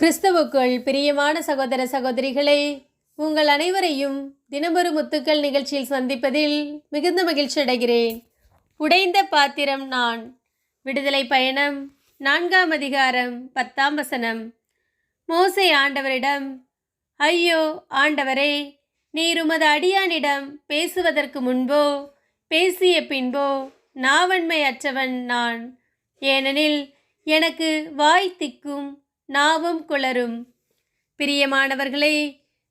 கிறிஸ்துவுக்குள் பிரியமான சகோதர சகோதரிகளே உங்கள் அனைவரையும் தினமொரு முத்துக்கள் நிகழ்ச்சியில் சந்திப்பதில் மிகுந்த மகிழ்ச்சி அடைகிறேன். உடைந்த பாத்திரம் நான் விடுதலை பயணம் நான்காம் அதிகாரம் பத்தாம் வசனம். மோசை ஆண்டவரிடம் ஐயோ ஆண்டவரே நீர் உமது அடியானிடம் பேசுவதற்கு முன்போ பேசிய பின்போ நாவன்மை அற்றவன் நான். ஏனெனில் எனக்கு வாய் திக்கும் நாவும் குளரும். பிரியமானவர்களே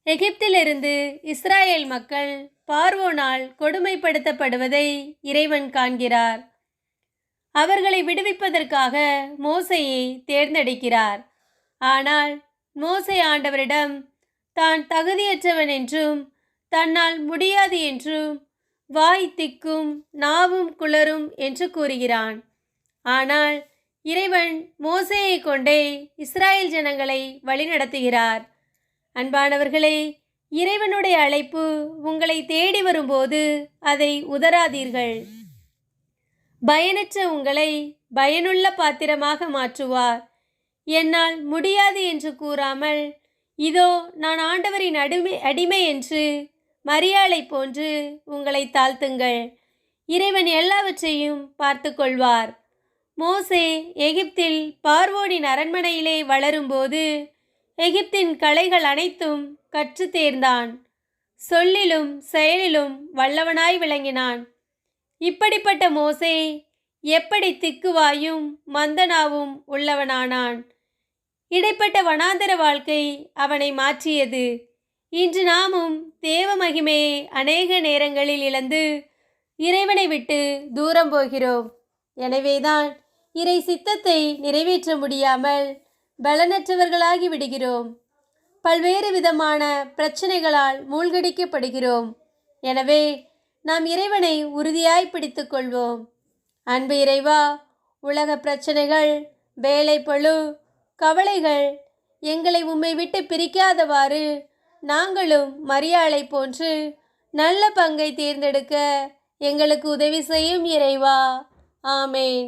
எகிப்திலிருந்து இஸ்ராயேல் மக்கள் பார்வோனால் கொடுமைப்படுத்தப்படுவதை இறைவன் காண்கிறார். அவர்களை விடுவிப்பதற்காக மோசையை தேர்ந்தெடுக்கிறார். ஆனால் மோசை ஆண்டவரிடம் தான் தகுதியற்றவன் என்றும் தன்னால் முடியாது என்றும் வாய் திக்கும் நாவும் குளரும் என்று கூறுகிறான். ஆனால் இறைவன் மோசேயை கொண்டே இஸ்ராயல் ஜனங்களை வழிநடத்துகிறார். அன்பானவர்களே இறைவனுடைய அழைப்பு உங்களை தேடி வரும்போது அதை உதராதீர்கள் பயனற்ற உங்களை பயனுள்ள பாத்திரமாக மாற்றுவார். என்னால் முடியாது என்று கூறாமல் இதோ நான் ஆண்டவரின் அடிமை அடிமை என்று மரியாளை போன்று உங்களை தாழ்த்துங்கள். இறைவன் எல்லாவற்றையும் பார்த்து கொள்வார் மோசே எகிப்தில் பார்வோனின் அரண்மனையிலே வளரும்போது எகிப்தின் கலைகள் அனைத்தும் கற்று தேர்ந்தான். சொல்லிலும் செயலிலும் வல்லவனாய் விளங்கினான். இப்படிப்பட்ட மோசே எப்படி திக்குவாயும் மந்தனாவும் உள்ளவனானான். இடைப்பட்ட வனாந்தர வாழ்க்கை அவனை மாற்றியது. இன்று நாமும் தேவ மகிமையை அநேக நேரங்களில் இழந்து இறைவனை விட்டு தூரம் போகிறோம். எனவேதான் இறை சித்தத்தை நிறைவேற்ற முடியாமல் பலனற்றவர்களாகி விடுகிறோம். பல்வேறு விதமான பிரச்சனைகளால் மூழ்கடிக்கப்படுகிறோம். எனவே நாம் இறைவனை உறுதியாய் பிடித்து கொள்வோம். அன்பு இறைவா உலக பிரச்சனைகள் வேலை பழு கவலைகள் எங்களை உம்மை விட்டு பிரிக்காதவாறு நாங்களும் மரியாளை போன்று நல்ல பங்கை தேர்ந்தெடுக்க எங்களுக்கு உதவி செய்யும் இறைவா. ஆமேன்.